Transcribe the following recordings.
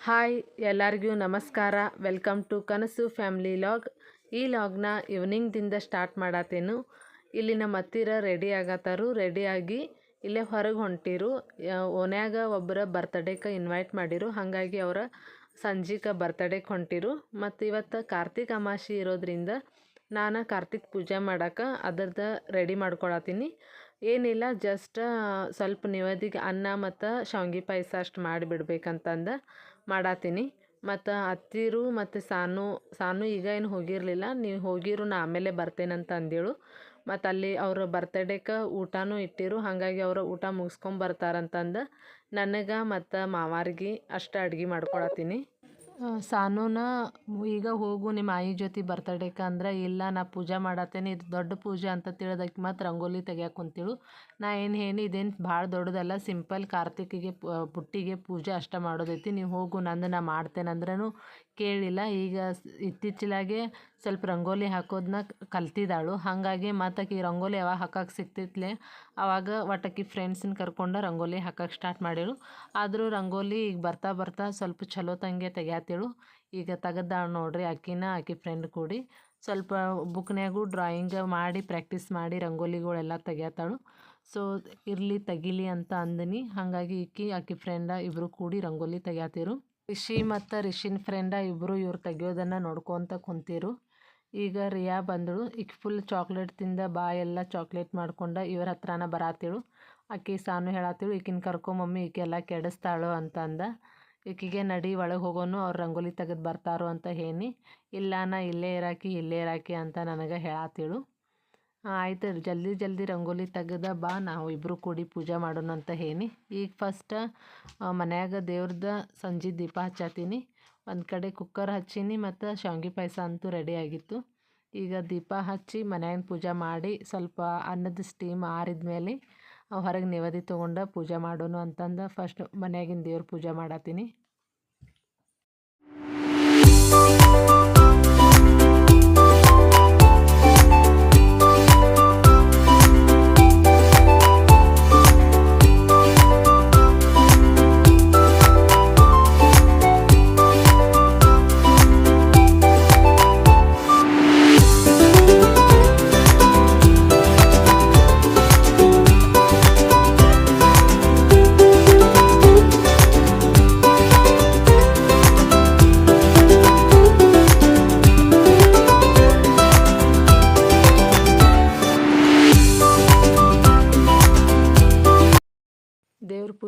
Hi, ಎಲ್ಲರಿಗೂ ನಮಸ್ಕಾರ. Welcome to Kanasu family vlog. ಈ ಲಾಗ್ನ ಈವ್ನಿಂಗ್ದಿಂದ ಸ್ಟಾರ್ಟ್ ಮಾಡತ್ತೇನು ಇಲ್ಲಿ ನಮ್ಮ ಹತ್ತಿರ ರೆಡಿ ಆಗತ್ತಾರು ರೆಡಿಯಾಗಿ ಇಲ್ಲೇ ಹೊರಗೆ ಹೊಂಟಿರು. ಓನ್ಯಾಗ ಒಬ್ಬರ ಬರ್ತಡೇಗೆ ಇನ್ವೈಟ್ ಮಾಡಿರು. ಹಾಗಾಗಿ ಅವರ ಸಂಜೀಕ ಬರ್ತಡೇಗೆ ಹೊಂಟಿರು. ಮತ್ತು ಇವತ್ತು ಕಾರ್ತಿಕ್ ಅಮಾಶಿ ಇರೋದ್ರಿಂದ ನಾನು ಕಾರ್ತಿಕ್ ಪೂಜೆ ಮಾಡಕ್ಕೆ ಅದರದ ರೆಡಿ ಮಾಡ್ಕೊಳತ್ತೀನಿ ಏನಿಲ್ಲ, ಜಸ್ಟ್ ಸ್ವಲ್ಪ ನಿವದಿಗೆ ಅನ್ನ ಮತ್ತು ಶಾವ್ಗಿ ಪಾಯಸ ಅಷ್ಟು ಮಾಡಿಬಿಡ್ಬೇಕಂತಂದು. ಮಾಡತ್ತೀನಿ ಮತ್ತು ಅತ್ತಿರು ಮತ್ತು ಸಾನು ಸಾನು ಈಗ ಏನು ಹೋಗಿರಲಿಲ್ಲ. ನೀವು ಹೋಗಿರು, ನಾ ಆಮೇಲೆ ಬರ್ತೇನಂತ ಅಂದೇಳು ಮತ್ತು ಅಲ್ಲಿ ಅವ್ರ ಬರ್ತಡೇಗೆ ಊಟನೂ ಇಟ್ಟಿರು. ಹಾಗಾಗಿ ಅವರು ಊಟ ಮುಗಿಸ್ಕೊಂಬರ್ತಾರಂತಂದು ನನಗೆ ಮತ್ತು ಮಾವಾರಿಗೆ ಅಷ್ಟು ಅಡ್ಗೆ ಮಾಡ್ಕೊಳತ್ತೀನಿ ಸಾನುನ ಈಗ ಹೋಗು ನಿಮ್ಮ ಆಯಿ ಜೊತೆ ಬರ್ತಡೇಕ ಅಂದ್ರೆ ಇಲ್ಲ, ನಾ ಪೂಜೆ ಮಾಡತ್ತೇನೆ, ಇದು ದೊಡ್ಡ ಪೂಜೆ ಅಂತ ತಿಳಿದಕ್ಕೆ ಮತ್ತು ರಂಗೋಲಿ ತೆಗಿಯಕ್ಕೆ ಕುಂತಿಳು. ನಾ ಏನು ಹೇಳಿ ಇದೇನು ಭಾಳ ದೊಡ್ಡದಲ್ಲ, ಸಿಂಪಲ್ ಕಾರ್ತಿಕಿಗೆ ಪುಟ್ಟಿಗೆ ಪೂಜೆ ಅಷ್ಟ ಮಾಡೋದೈತಿ, ನೀವು ಹೋಗು, ನಂದು ನಾ ಮಾಡ್ತೇನೆ ಅಂದ್ರೂ ಕೇಳಿಲ್ಲ. ಈಗ ಇತ್ತೀಚಿಲಾಗೆ ಸ್ವಲ್ಪ ರಂಗೋಲಿ ಹಾಕೋದನ್ನ ಕಲ್ತಿದ್ದಾಳು ಹಾಗಾಗಿ ಮತ್ತಾಕಿ ರಂಗೋಲಿ ಯಾವಾಗ ಹಾಕಕ್ಕೆ ಸಿಕ್ತಿತ್ಲೆ ಆವಾಗ ಒಟ್ಟಾಕಿ ಫ್ರೆಂಡ್ಸನ್ನ ಕರ್ಕೊಂಡು ರಂಗೋಲಿ ಹಾಕಕ್ಕೆ ಸ್ಟಾರ್ಟ್ ಮಾಡಿರು ಆದರೂ ರಂಗೋಲಿ ಈಗ ಬರ್ತಾ ಬರ್ತಾ ಸ್ವಲ್ಪ ಚಲೋ ತಂಗೆ ತೆಗ್ಯಾತಿಳು. ಈಗ ತೆಗದ್ದಾಳು ನೋಡ್ರಿ ಆಕಿನ ಆಕಿ ಫ್ರೆಂಡ್ ಕೂಡಿ. ಸ್ವಲ್ಪ ಬುಕ್ನ್ಯಾಗೂ ಡ್ರಾಯಿಂಗ್ ಮಾಡಿ ಪ್ರಾಕ್ಟೀಸ್ ಮಾಡಿ ರಂಗೋಲಿಗಳೆಲ್ಲ ತೆಗ್ಯಾತಾಳು. ಸೊ ಇರಲಿ ತೆಗಿಲಿ ಅಂತ ಅಂದಿನಿ. ಹಾಗಾಗಿ ಈಕಿ ಆಕಿ ಫ್ರೆಂಡ ಇಬ್ಬರು ಕೂಡಿ ರಂಗೋಲಿ ತೆಗ್ಯಾತಿರು. ರಿಷಿ ಮತ್ತು ರಿಷಿನ್ ಫ್ರೆಂಡ ಇಬ್ಬರು ಇವ್ರು ತೆಗಿಯೋದನ್ನು ನೋಡ್ಕೊತ ಕುಂತಿರು. ಈಗ ರಿಯಾ ಬಂದಳು. ಈಗ ಫುಲ್ ಚಾಕ್ಲೇಟ್ ತಿಂದ ಬಾಯೆಲ್ಲ ಚಾಕ್ಲೇಟ್ ಮಾಡ್ಕೊಂಡ ಇವ್ರ ಹತ್ರನ ಬರಾತಿಳು. ಆಕಿ ಸಾನು ಹೇಳಾತಿಳು, ಈಕಿನ ಕರ್ಕೊ ಮಮ್ಮಿ ಈಕೆ ಎಲ್ಲ ಕೆಡಿಸ್ತಾಳು ಅಂತ ಅಂದ. ಈಕಿಗೆ ನಡಿ ಒಳಗೆ ಹೋಗೋನು, ಅವ್ರು ರಂಗೋಲಿ ತೆಗೆದು ಬರ್ತಾರೋ ಅಂತ ಹೇಳಿ ಇಲ್ಲ ನಾ ಇಲ್ಲೇ ಇರಾಕಿ ಇಲ್ಲೇ ಇರಾಕಿ ಅಂತ ನನಗೆ ಹೇಳಾತಿಳು. ಆಯ್ತು ಜಲ್ದಿ ಜಲ್ದಿ ರಂಗೋಲಿ ತೆಗೆದ ಬಾ, ನಾವು ಇಬ್ಬರು ಕೂಡಿ ಪೂಜೆ ಮಾಡೋಣ ಅಂತ ಹೇಳಿ ಈಗ ಫಸ್ಟ್ ಮನ್ಯಾಗ ದೇವ್ರದ ಸಂಜೆ ದೀಪ ಹಚ್ಚತ್ತೀನಿ ಒಂದು ಕಡೆ ಕುಕ್ಕರ್ ಹಚ್ಚೀನಿ ಮತ್ತು ಶಾವ್ಗೆ ಪಾಯಸ ಅಂತೂ ರೆಡಿ ಆಗಿತ್ತು. ಈಗ ದೀಪ ಹಚ್ಚಿ ಮನ್ಯಾಗಿನ ಪೂಜೆ ಮಾಡಿ ಸ್ವಲ್ಪ ಅನ್ನದ ಸ್ಟೀಮ್ ಆರಿದ ಮೇಲೆ ಹೊರಗೆ ನೆವದಿ ತೊಗೊಂಡು ಪೂಜೆ ಮಾಡೋನು ಅಂತಂದು ಫಸ್ಟ್ ಮನ್ಯಾಗಿನ ದೇವ್ರ ಪೂಜೆ ಮಾಡತ್ತೀನಿ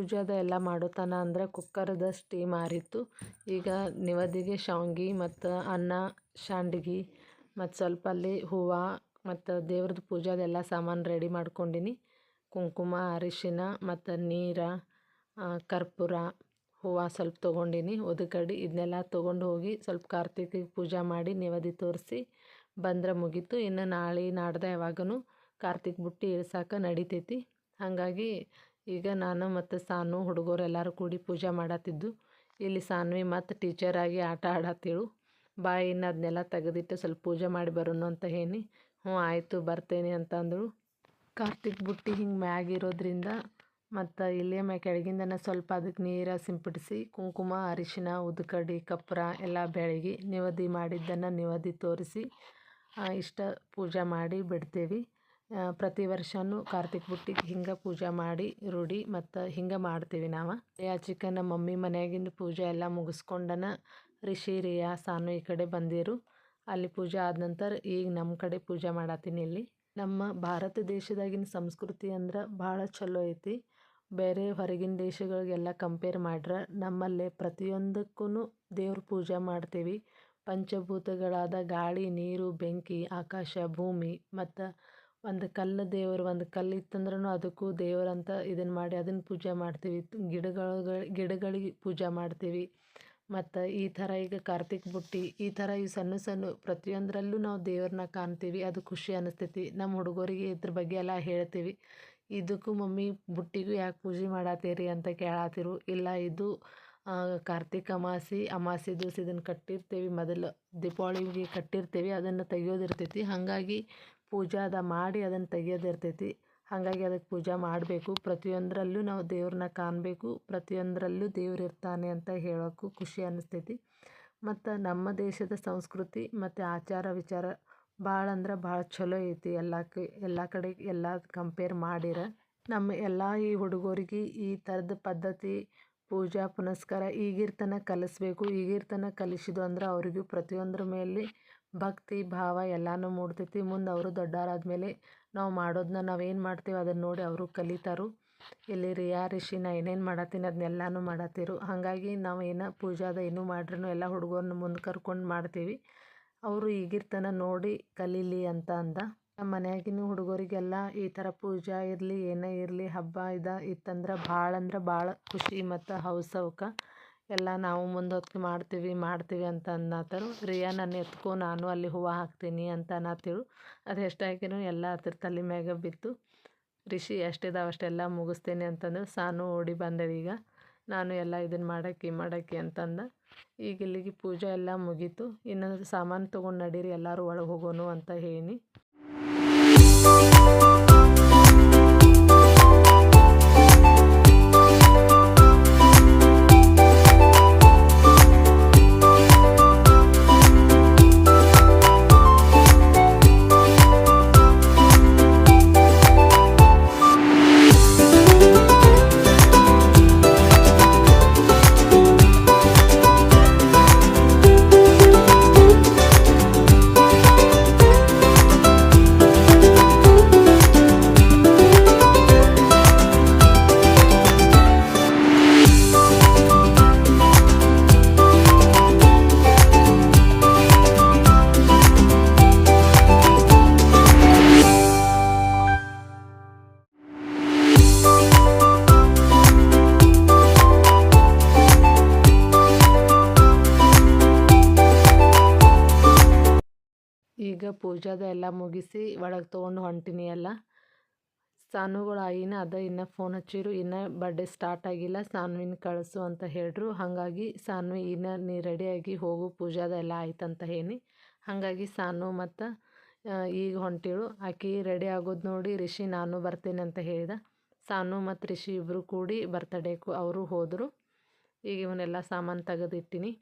ಪೂಜಾದ ಎಲ್ಲ ಮಾಡೋತನ ಅಂದ್ರೆ ಕುಕ್ಕರ್ದ ಸ್ಟೀಮ್ ಆರಿತ್ತು. ಈಗ ನಿವದಿಗೆ ಶಾವ್ಗೆ ಮತ್ತು ಅನ್ನ, ಶಾಂಡ್ಗಿ ಮತ್ತು ಸ್ವಲ್ಪ ಅಲ್ಲಿ ಹೂವು ಮತ್ತು ದೇವ್ರದ್ದು ಪೂಜಾದೆಲ್ಲ ಸಾಮಾನು ರೆಡಿ ಮಾಡ್ಕೊಂಡಿನಿ. ಕುಂಕುಮ ಅರಿಶಿನ ಮತ್ತು ನೀರು ಕರ್ಪೂರ ಹೂವು ಸ್ವಲ್ಪ ತೊಗೊಂಡಿನಿ. ಒದಕಡಿ ಇದನ್ನೆಲ್ಲ ತೊಗೊಂಡು ಹೋಗಿ ಸ್ವಲ್ಪ ಕಾರ್ತಿಕಿಗೆ ಪೂಜೆ ಮಾಡಿ ನಿವದಿ ತೋರಿಸಿ ಬಂದ್ರೆ ಮುಗೀತು. ಇನ್ನು ನಾಳೆ ನಾಡ್ದೆ ಯಾವಾಗೂ ಕಾರ್ತಿಕ್ ಬುಟ್ಟಿ ಇಳಿಸಾಕ ನಡಿತೈತಿ. ಹಾಗಾಗಿ ಈಗ ನಾನು ಮತ್ತು ಸಾನು ಹುಡುಗರು ಎಲ್ಲರೂ ಕೂಡಿ ಪೂಜೆ ಮಾಡತ್ತಿದ್ದು ಇಲ್ಲಿ ಸಾನ್ವಿ ಮತ್ತು ಟೀಚರಾಗಿ ಆಟ ಆಡತ್ತಿಳು ಬಾಯಿನ ಇನ್ನು ಅದನ್ನೆಲ್ಲ ತೆಗೆದಿಟ್ಟು ಸ್ವಲ್ಪ ಪೂಜೆ ಮಾಡಿ ಬರೋಣ ಅಂತ ಹೇಳಿ ಹ್ಞೂ, ಆಯಿತು, ಬರ್ತೇನೆ ಅಂತ ಅಂದಳು ಕಾರ್ತಿಕ್ ಬುಟ್ಟಿ ಹಿಂಗೆ ಮ್ಯಾಗಿರೋದ್ರಿಂದ ಮತ್ತು ಇಲ್ಲೇ ಮ್ಯಾ ಕೆಳಗಿಂದನೇ ಸ್ವಲ್ಪ ಅದಕ್ಕೆ ನೀರು ಸಿಂಪಡಿಸಿ ಕುಂಕುಮ, ಅರಿಶಿನ, ಉದ್ಕಡಿ, ಕಪ್ರ ಎಲ್ಲ ಬೆಳಗಿ ನಿವದಿ ಮಾಡಿದ್ದನ್ನು ನಿವದಿ ತೋರಿಸಿ ಇಷ್ಟ ಪೂಜೆ ಮಾಡಿ ಬಿಡ್ತೇವೆ. ಪ್ರತಿ ವರ್ಷವೂ ಕಾರ್ತಿಕ್ ಬುಟ್ಟಿಗೆ ಹಿಂಗೆ ಪೂಜೆ ಮಾಡಿ, ರೂಢಿ ಮತ್ತು ಹಿಂಗೆ ಮಾಡ್ತೀವಿ ನಾವು. ಆಚಿಕ ನಮ್ಮ ಮಮ್ಮಿ ಮನೆಯಾಗಿಂದ ಪೂಜೆ ಎಲ್ಲ ಮುಗಿಸ್ಕೊಂಡನ ರಿಷಿ, ರಿಯಾ, ಸಾನು ಈ ಕಡೆ ಬಂದಿರು. ಅಲ್ಲಿ ಪೂಜೆ ಆದ ನಂತರ ಈಗ ನಮ್ಮ ಕಡೆ ಪೂಜೆ ಮಾಡತ್ತೀನಿ ಇಲ್ಲಿ. ನಮ್ಮ ಭಾರತ ದೇಶದಾಗಿನ ಸಂಸ್ಕೃತಿ ಅಂದ್ರೆ ಭಾಳ ಚಲೋ ಐತಿ. ಬೇರೆ ಹೊರಗಿನ ದೇಶಗಳಿಗೆಲ್ಲ ಕಂಪೇರ್ ಮಾಡ್ರೆ ನಮ್ಮಲ್ಲೇ ಪ್ರತಿಯೊಂದಕ್ಕೂ ದೇವ್ರ ಪೂಜೆ ಮಾಡ್ತೀವಿ. ಪಂಚಭೂತಗಳಾದ ಗಾಳಿ, ನೀರು, ಬೆಂಕಿ, ಆಕಾಶ, ಭೂಮಿ ಮತ್ತು ಒಂದು ಕಲ್ಲು ದೇವರು, ಒಂದು ಕಲ್ಲು ಇತ್ತಂದ್ರೂ ಅದಕ್ಕೂ ದೇವರಂತ ಇದನ್ನು ಮಾಡಿ ಅದನ್ನು ಪೂಜೆ ಮಾಡ್ತೀವಿ. ಗಿಡಗಳ ಗಿಡಗಳಿಗೆ ಪೂಜೆ ಮಾಡ್ತೀವಿ. ಮತ್ತು ಈ ಥರ ಈಗ ಕಾರ್ತಿಕ್ ಬುಟ್ಟಿ, ಈ ಥರ ಈ ಸಣ್ಣ ಸಣ್ಣ ಪ್ರತಿಯೊಂದರಲ್ಲೂ ನಾವು ದೇವ್ರನ್ನ ಕಾಣ್ತೀವಿ. ಅದು ಖುಷಿ ಅನಿಸ್ತೈತಿ. ನಮ್ಮ ಹುಡುಗರಿಗೆ ಇದ್ರ ಬಗ್ಗೆ ಎಲ್ಲ ಹೇಳ್ತೀವಿ. ಇದಕ್ಕೂ ಮಮ್ಮಿ ಬುಟ್ಟಿಗೂ ಯಾಕೆ ಪೂಜೆ ಮಾಡತ್ತೀರಿ ಅಂತ ಕೇಳತ್ತಿರು ಇಲ್ಲ, ಇದು ಕಾರ್ತಿಕ ಅಮಾಸಿ ಅಮಾಸಿ ದಿವಸ ಇದನ್ನು ಕಟ್ಟಿರ್ತೀವಿ. ಮೊದಲು ದೀಪಾವಳಿಗೆ ಕಟ್ಟಿರ್ತೀವಿ. ಅದನ್ನು ತೆಗಿಯೋದಿರ್ತೈತಿ. ಹಾಗಾಗಿ ಪೂಜಾದ ಮಾಡಿ ಅದನ್ನು ತೆಗಿಯೋದಿರ್ತೈತಿ ಹಾಗಾಗಿ ಅದಕ್ಕೆ ಪೂಜೆ ಮಾಡಬೇಕು. ಪ್ರತಿಯೊಂದರಲ್ಲೂ ನಾವು ದೇವ್ರನ್ನ ಕಾಣಬೇಕು. ಪ್ರತಿಯೊಂದರಲ್ಲೂ ದೇವ್ರು ಇರ್ತಾನೆ ಅಂತ ಹೇಳೋಕ್ಕೂ ಖುಷಿ ಅನ್ನಿಸ್ತೈತಿ. ಮತ್ತು ನಮ್ಮ ದೇಶದ ಸಂಸ್ಕೃತಿ ಮತ್ತು ಆಚಾರ ವಿಚಾರ ಭಾಳ ಅಂದ್ರೆ ಭಾಳ ಚಲೋ ಐತಿ. ಎಲ್ಲಕ್ಕೆ ಎಲ್ಲ ಕಡೆ ಎಲ್ಲ ಕಂಪೇರ್ ಮಾಡಿರ ನಮ್ಮ ಎಲ್ಲ ಈ ಹುಡುಗರಿಗೆ ಈ ಥರದ ಪದ್ಧತಿ ಪೂಜಾ ಪುನಸ್ಕಾರ ಈಗಿರ್ತನ ಕಲಿಸ್ಬೇಕು. ಈಗಿರ್ತನ ಕಲಿಸಿದ್ದು ಅಂದ್ರೆ ಅವರಿಗೂ ಪ್ರತಿಯೊಂದ್ರ ಮೇಲೆ ಭಕ್ತಿ, ಭಾವ ಎಲ್ಲನೂ ಮೂಡ್ತೈತಿ. ಮುಂದೆ ಅವರು ದೊಡ್ಡವರಾದ್ಮೇಲೆ ನಾವು ಮಾಡೋದನ್ನ ನಾವೇನು ಮಾಡ್ತೀವಿ ಅದನ್ನು ನೋಡಿ ಅವರು ಕಲಿತಾರು. ಇಲ್ಲಿ ರಿಯಾ ರಿಷಿ, ನಾ ಏನೇನು ಮಾಡತ್ತೀನಿ ಅದನ್ನೆಲ್ಲನೂ ಮಾಡತ್ತಿರು. ಹಾಗಾಗಿ ನಾವು ಪೂಜಾ ಪೂಜಾದ ಏನು ಮಾಡ್ರೂ ಎಲ್ಲ ಹುಡುಗರನ್ನ ಮುಂದೆ ಕರ್ಕೊಂಡು ಮಾಡ್ತೀವಿ. ಅವರು ಈಗಿರ್ತನ ನೋಡಿ ಕಲೀಲಿ ಅಂತ ಅಂದ. ನಮ್ಮ ಮನ್ಯಾಗಿನ ಹುಡುಗರಿಗೆಲ್ಲ ಈ ಥರ ಪೂಜಾ ಇರಲಿ, ಏನೇ ಇರಲಿ, ಹಬ್ಬ ಇದ ಇತ್ತಂದ್ರೆ ಭಾಳ ಅಂದ್ರೆ ಭಾಳ ಖುಷಿ ಮತ್ತು ಹೌಸ್ ಅವಕ್ಕೆ ಎಲ್ಲ ನಾವು ಮುಂದೊತ್ತು ಮಾಡ್ತೀವಿ ಮಾಡ್ತೀವಿ ಅಂತ ಅನ್ನತ್ತಾರು ರಿಯಾ ನನ್ನ ಎತ್ಕೊ, ನಾನು ಅಲ್ಲಿ ಹೂವು ಹಾಕ್ತೀನಿ ಅಂತ ಅನ್ನತ್ತಿರು. ಅದು ಎಷ್ಟಾಕಿನೂ ಎಲ್ಲ ಅದ್ರ ತಲೆ ಮ್ಯಾಗ ಬಿತ್ತು. ರಿಷಿ, ಎಷ್ಟಿದಾವೆ ಅಷ್ಟೆಲ್ಲ ಮುಗಿಸ್ತೇನೆ ಅಂತಂದು ಸಾನು ಓಡಿ ಬಂದಳು ಈಗ. ನಾನು ಎಲ್ಲ ಇದನ್ನು ಮಾಡೋಕ್ಕೆ ಮಾಡೋಕ್ಕೆ ಅಂತಂದ. ಈಗ ಇಲ್ಲಿಗೆ ಪೂಜೆ ಎಲ್ಲ ಮುಗೀತು. ಇನ್ನೊಂದು ಸಾಮಾನು ತೊಗೊಂಡು ನಡೀರಿ, ಎಲ್ಲರೂ ಒಳಗೆ ಹೋಗೋನು ಅಂತ ಹೇಳೀನಿ ಪೂಜಾದ ಎಲ್ಲ ಮುಗಿಸಿ ಒಳಗೆ ತೊಗೊಂಡು ಹೊಂಟೀನಿ ಎಲ್ಲ ಸಾನುಗಳು ಆಯಿನ ಅದ ಇನ್ನು ಫೋನ್ ಹಚ್ಚಿರು, ಇನ್ನು ಬರ್ಡೇ ಸ್ಟಾರ್ಟ್ ಆಗಿಲ್ಲ, ಸಾನ್ವಿನ ಕಳಿಸು ಅಂತ ಹೇಳ್ರು. ಹಾಗಾಗಿ ಸಾನ್ವಿ ಇನ್ನು ನೀ ರೆಡಿಯಾಗಿ ಹೋಗು, ಪೂಜಾದ ಎಲ್ಲ ಆಯ್ತು ಅಂತ ಹೇಳಿ. ಹಾಗಾಗಿ ಸಾನು ಮತ್ತು ಈಗ ಹೊಂಟಿಳು. ಆಕಿ ರೆಡಿ ಆಗೋದು ನೋಡಿ ರಿಷಿ ನಾನು ಬರ್ತೇನೆ ಅಂತ ಹೇಳಿದ. ಸಾನು ಮತ್ತು ರಿಷಿ ಇಬ್ಬರು ಕೂಡಿ ಬರ್ತಡೇಕು ಅವರು ಹೋದರು. ಈಗ ಇವನ್ನೆಲ್ಲ ಸಾಮಾನು ತೆಗೆದಿಟ್ಟಿನಿ.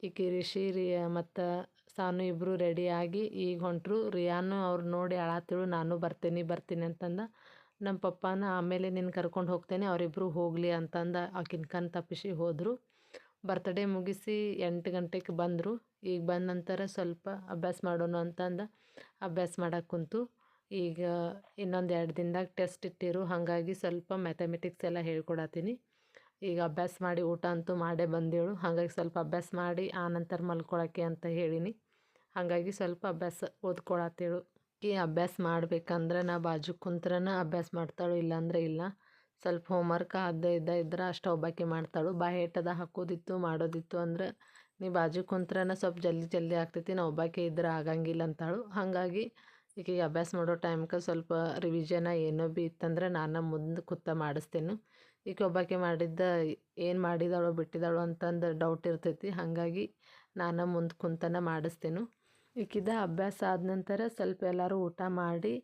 ಈಕೆ ರಿಷಿ ರಿ ಮತ್ತು ಸಾನು ಇಬ್ಬರು ರೆಡಿಯಾಗಿ ಈಗ ಹೊಂಟರು. ರಿಯಾನು ಅವ್ರು ನೋಡಿ ಅಳಾತಿಳು ನಾನು ಬರ್ತೀನಿ ಬರ್ತೀನಿ ಅಂತಂದ. ನಮ್ಮ ಪಪ್ಪನ ಆಮೇಲೆ ನಿನ್ನ ಕರ್ಕೊಂಡು ಹೋಗ್ತೇನೆ ಅವರಿಬ್ಬರು ಹೋಗಲಿ ಅಂತಂದ. ಆಕಿನ ಕಣ್ ತಪ್ಪಿಸಿ ಹೋದರು. ಬರ್ತಡೇ ಮುಗಿಸಿ ಎಂಟು ಗಂಟೆಗೆ ಬಂದರು. ಈಗ ಬಂದ ನಂತರ ಸ್ವಲ್ಪ ಅಭ್ಯಾಸ ಮಾಡೋಣ ಅಂತಂದ. ಅಭ್ಯಾಸ ಮಾಡಕ್ಕೆ ಕುಂತು. ಈಗ ಇನ್ನೊಂದು ಎರಡು ದಿನದಾಗ ಟೆಸ್ಟ್ ಇಟ್ಟಿರು. ಹಾಗಾಗಿ ಸ್ವಲ್ಪ ಮ್ಯಾಥಮೆಟಿಕ್ಸ್ ಎಲ್ಲ ಹೇಳ್ಕೊಡತ್ತೀನಿ ಈಗ ಅಭ್ಯಾಸ ಮಾಡಿ ಊಟ ಅಂತೂ ಮಾಡೇ ಬಂದೇಳು. ಹಾಗಾಗಿ ಸ್ವಲ್ಪ ಅಭ್ಯಾಸ ಮಾಡಿ ಆನಂತರ ನಂತರ ಮಲ್ಕೊಳಕ್ಕೆ ಅಂತ ಹೇಳೀನಿ. ಹಾಗಾಗಿ ಸ್ವಲ್ಪ ಅಭ್ಯಾಸ ಓದ್ಕೊಳತ್ತೇಳು. ಈ ಅಭ್ಯಾಸ ಮಾಡ್ಬೇಕಂದ್ರೆ ನಾ ಬಾಜು ಕುಂತ್ರನ ಅಭ್ಯಾಸ ಮಾಡ್ತಾಳು, ಇಲ್ಲಾಂದ್ರೆ ಇಲ್ಲ. ಸ್ವಲ್ಪ ಹೋಮ್ವರ್ಕ್ ಅದ ಇದ್ದ ಇದ್ರೆ ಅಷ್ಟು ಒಬ್ಬಾಕೆ ಮಾಡ್ತಾಳು. ಬಾಯಿ ಹೇಟದ ಹಾಕೋದಿತ್ತು, ಮಾಡೋದಿತ್ತು ಅಂದ್ರೆ ನೀ ಬಾಜು ಕುಂತ್ರನ ಸ್ವಲ್ಪ ಜಲ್ದಿ ಜಲ್ದಿ ಆಗ್ತೈತಿ, ನಾ ಒಬ್ಬಾಕೆ ಇದ್ರೆ ಆಗಂಗಿಲ್ಲ ಅಂತಾಳು. ಹಾಗಾಗಿ ಈಗೀಗ ಅಭ್ಯಾಸ ಮಾಡೋ ಟೈಮ್ಗೆ ಸ್ವಲ್ಪ ರಿವಿಷನ ಏನೋ ಭೀ ಇತ್ತಂದ್ರೆ ನಾನು ಮುಂದೆ ಕೂತ ಮಾಡಿಸ್ತೇನೆ. ಈಗ ಒಬ್ಬಾಕೆ ಮಾಡಿದ್ದ ಏನು ಮಾಡಿದಾಳೋ ಬಿಟ್ಟಿದ್ದಾಳೋ ಅಂತಂದು ಡೌಟ್ ಇರ್ತೈತಿ. ಹಾಗಾಗಿ ನಾನು ಮುಂದೆ ಕುಂತನ ಮಾಡಿಸ್ತೇನೆ. ಈಕಿದ ಅಭ್ಯಾಸ ಆದ ನಂತರ ಸ್ವಲ್ಪ ಎಲ್ಲರೂ ಊಟ ಮಾಡಿ,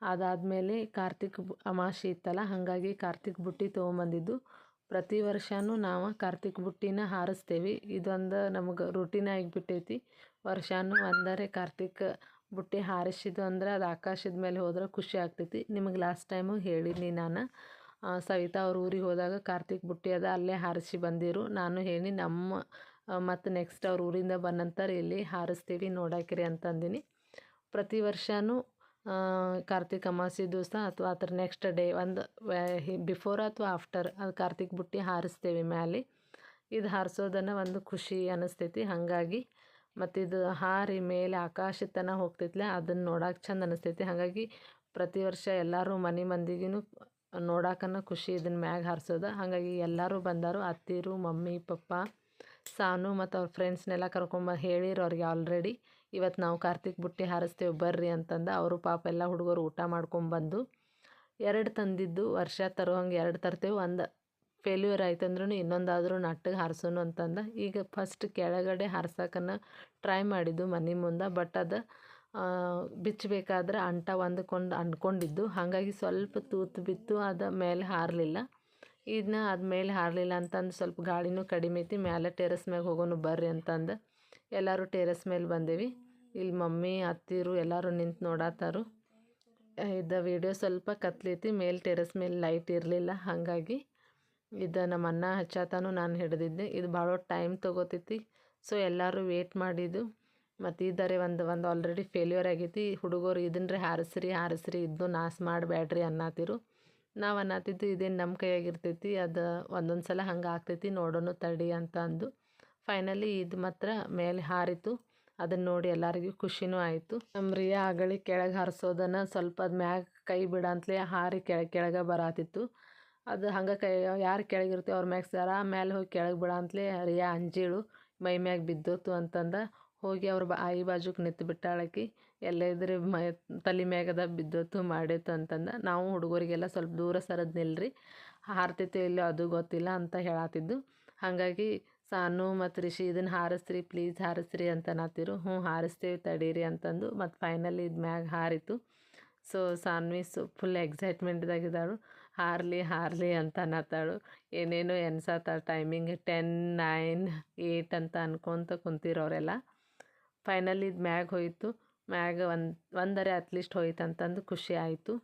ಅದಾದಮೇಲೆ ಕಾರ್ತಿಕ್ ಅಮಾವಾಸ್ಯೆ ಇತ್ತಲ್ಲ, ಹಾಗಾಗಿ ಕಾರ್ತಿಕ್ ಬುಟ್ಟಿ ತೊಗೊಂಬಂದಿದ್ದು. ಪ್ರತಿ ವರ್ಷವೂ ನಾವು ಕಾರ್ತಿಕ್ ಬುಟ್ಟಿನ ಹಾರಿಸ್ತೇವೆ. ಇದೊಂದು ನಮಗೆ ರೂಟೀನ್ ಆಗಿಬಿಟ್ಟೈತಿ. ವರ್ಷವೂ ಅಂದರೆ ಕಾರ್ತಿಕ್ ಬುಟ್ಟಿ ಹಾರಿಸಿದ್ದು ಅಂದ್ರೆ ಅದು ಆಕಾಶದ ಮೇಲೆ ಹೋದ್ರೆ ಖುಷಿ ಆಗ್ತೈತಿ. ನಿಮಗೆ ಲಾಸ್ಟ್ ಟೈಮು ಹೇಳಿನಿ ನಾನು. ಸವಿತಾ ಅವ್ರ ಊರಿಗೆ ಹೋದಾಗ ಕಾರ್ತಿಕ್ ಬುಟ್ಟಿ ಅದ, ಅಲ್ಲೇ ಹಾರಿಸಿ ಬಂದಿರು. ನಾನು ಹೇಳಿ ನಮ್ಮ ಮತ್ತು ನೆಕ್ಸ್ಟ್ ಅವ್ರ ಊರಿಂದ ಬಂದಂತಾರೆ ಇಲ್ಲಿ ಹಾರಿಸ್ತೀವಿ, ನೋಡಾಕಿರಿ ಅಂತಂದಿನಿ. ಪ್ರತಿ ವರ್ಷವೂ ಕಾರ್ತಿಕ ಅಮಾವಾಸ್ಯೆ ದಿವಸ ಅಥವಾ ಅದ್ರ ನೆಕ್ಸ್ಟ್ ಡೇ ಒಂದು ಬಿಫೋರ್ ಅಥವಾ ಆಫ್ಟರ್ ಅದು ಕಾರ್ತಿಕ್ ಬುಟ್ಟಿ ಹಾರಿಸ್ತೇವೆ ಮ್ಯಾಲೆ. ಇದು ಹಾರಿಸೋದನ್ನು ಒಂದು ಖುಷಿ ಅನ್ನಿಸ್ತೈತಿ ಹಾಗಾಗಿ ಮತ್ತು ಇದು ಹಾರಿ ಮೇಲೆ ಆಕಾಶ ತನ ಹೋಗ್ತೈತ್ಲೆ ಅದನ್ನು ನೋಡಕ್ಕೆ ಚಂದ ಅನಿಸ್ತೈತಿ. ಹಾಗಾಗಿ ಪ್ರತಿ ವರ್ಷ ಎಲ್ಲರೂ ಮನೆ ಮಂದಿಗೂ ನೋಡಕ್ಕನ ಖುಷಿ ಇದನ್ನ ಮ್ಯಾಗ ಹಾರಿಸೋದು. ಹಾಗಾಗಿ ಎಲ್ಲರೂ ಬಂದರು, ಅತ್ತಿರು, ಮಮ್ಮಿ, ಪಪ್ಪ ಸಾನು ಮತ್ತು ಅವ್ರ ಫ್ರೆಂಡ್ಸ್ನೆಲ್ಲ ಕರ್ಕೊಂಬ ಹೇಳಿರು ಅವ್ರಿಗೆ ಆಲ್ರೆಡಿ ಇವತ್ತು ನಾವು ಕಾರ್ತಿಕ್ ಬುಟ್ಟಿ ಹಾರಿಸ್ತೇವೆ ಬರ್ರಿ ಅಂತಂದು ಅವರು ಪಾಪ ಎಲ್ಲ ಹುಡುಗರು ಊಟ ಮಾಡ್ಕೊಂಬಂದು ಎರಡು ತಂದಿದ್ದು ವರ್ಷ ತರೋ ಹಂಗೆ ಎರಡು ತರ್ತೇವೆ. ಒಂದು ಫೇಲ್ಯೂರ್ ಆಯ್ತು ಅಂದ್ರೂ ಇನ್ನೊಂದಾದರೂ ನಟ್ಟಿಗೆ ಹಾರಿಸೋನು ಅಂತಂದು. ಈಗ ಫಸ್ಟ್ ಕೆಳಗಡೆ ಹಾರ್ಸೋಕನ್ನ ಟ್ರೈ ಮಾಡಿದ್ದು ಮನೆ ಮುಂದೆ ಬಟ್ ಅದು ಬಿಚ್ಚಬೇಕಾದ್ರೆ ಅಂಟ ಒಂದಕ್ಕೊಂದು ಅಂದ್ಕೊಂಡಿದ್ದು ಹಾಗಾಗಿ ಸ್ವಲ್ಪ ತೂತು ಬಿತ್ತು, ಅದು ಮೇಲೆ ಹಾರಲಿಲ್ಲ. ಇದನ್ನ ಅದು ಮೇಲೆ ಹಾರಲಿಲ್ಲ ಅಂತಂದು ಸ್ವಲ್ಪ ಗಾಳಿನೂ ಕಡಿಮೆ ಐತಿ ಮೇಲೆ ಟೆರೆಸ್ ಮ್ಯಾಗ ಹೋಗೋನು ಬರ್ರಿ ಅಂತಂದು ಎಲ್ಲರೂ ಟೆರೆಸ್ ಮೇಲೆ ಬಂದೇವಿ. ಇಲ್ಲಿ ಮಮ್ಮಿ, ಅತ್ತಿರು ಎಲ್ಲರೂ ನಿಂತು ನೋಡತ್ತಾರು ಇದು ವಿಡಿಯೋ ಸ್ವಲ್ಪ ಕತ್ಲೈತಿ, ಮೇಲೆ ಟೆರೆಸ್ ಮೇಲೆ ಲೈಟ್ ಇರಲಿಲ್ಲ, ಹಾಗಾಗಿ ಇದು ನಮ್ಮ ಅನ್ನ ಹಚ್ಚಾತಾನು ನಾನು ಹಿಡಿದಿದ್ದೆ. ಇದು ಭಾಳ ಟೈಮ್ ತೊಗೋತೈತಿ ಸೊ ಎಲ್ಲರೂ ವೇಟ್ ಮಾಡಿದ್ದು. ಮತ್ತು ಇದ್ದಾರೆ ಒಂದು ಒಂದು ಆಲ್ರೆಡಿ ಫೇಲ್ಯೂರ್ ಆಗೈತಿ. ಹುಡುಗರು ಇದನ್ರಿ ಹಾರಿಸ್ರಿ ಹಾರಿಸ್ರಿ ಇದ್ದು ನಾಶ ಮಾಡಬೇಡ್ರಿ ಅನ್ನತ್ತಿರು ನಾವು ಅನ್ನತಿದ್ದು ಇದೇನು ನಮ್ಮ ಕೈಯಾಗಿರ್ತೈತಿ, ಅದು ಒಂದೊಂದು ಸಲ ಹಂಗೆ ಆಗ್ತೈತಿ ನೋಡೋಣ ತಡಿ ಅಂತ ಅಂದು. ಫೈನಲಿ ಇದು ಮಾತ್ರ ಮೇಲೆ ಹಾರಿತು. ಅದನ್ನು ನೋಡಿ ಎಲ್ಲರಿಗೂ ಖುಷಿನೂ ಆಯಿತು. ನಮ್ಮ ರಿಯಾ ಆಗಳಿ ಕೆಳಗೆ ಹಾರಿಸೋದನ್ನು ಸ್ವಲ್ಪ ಅದು ಮ್ಯಾಗ ಕೈ ಬಿಡಂತಲೇ ಹಾರಿ ಕೆಳಗೆ ಕೆಳಗೆ ಬರಾತಿತ್ತು. ಅದು ಹಂಗೆ ಕೈ, ಯಾರು ಕೆಳಗಿರ್ತೀವಿ ಅವ್ರ ಮ್ಯಾಗ, ಸರ ಮೇಲೆ ಹೋಗಿ ಕೆಳಗೆ ಬಿಡಂತಲೇ ರಿಯಾ ಅಂಜೀಳು ಮೈ ಮ್ಯಾಗ ಬಿದ್ದೋತು ಅಂತಂದ. ಹೋಗಿ ಅವ್ರ ಬಾಯಿ ಬಾಜುಕ್ ನಿಂತು ಬಿಟ್ಟಾಳಕಿ, ಎಲ್ಲ ಇದ್ರೆ ಮೈ, ತಲೆ ಮ್ಯಾಗದ ಬಿದ್ದತ್ತು ಮಾಡೈತು ಅಂತಂದು. ನಾವು ಹುಡುಗರಿಗೆಲ್ಲ ಸ್ವಲ್ಪ ದೂರ ಸರದ್ ನಿಲ್ರಿ ಹಾರ್ತೈತೆ ಇಲ್ಲ ಅದು ಗೊತ್ತಿಲ್ಲ ಅಂತ ಹೇಳತ್ತಿದ್ದು ಹಾಗಾಗಿ ಸಾನು ಮತ್ತು ರಿಷಿ ಇದನ್ನು ಹಾರಿಸ್ರಿ ಪ್ಲೀಸ್ ಹಾರಿಸ್ರಿ ಅಂತ ನಾತಿರು ಹ್ಞೂ, ಹಾರಿಸ್ತೇವೆ ತಡೀರಿ ಅಂತಂದು ಮತ್ತು ಫೈನಲಿ ಇದು ಮ್ಯಾಗ ಹಾರಿತು. ಸೊ ಸಾನ್ವಿ ಸೊ ಫುಲ್ ಎಕ್ಸೈಟ್ಮೆಂಟ್ದಾಗಿದ್ದಾಳು ಹಾರಲಿ ಹಾರಲಿ ಅಂತ ಅನ್ನತ್ತಾಳು ಏನೇನೋ ಎನ್ಸತ್ತಾಳ ಟೈಮಿಂಗ್ ಟೆನ್ ನೈನ್ ಏಯ್ಟ್ ಅಂತ ಅನ್ಕೊತ ಕುಂತಿರೋರೆಲ್ಲ. ಫೈನಲಿ ಇದು ಮ್ಯಾಗ ಹೋಯಿತು. ಮ್ಯಾಗ ಒಂದು ಒಂದರೆ ಅಟ್ಲೀಸ್ಟ್ ಹೋಯ್ತು ಅಂತಂದು ಖುಷಿ ಆಯಿತು.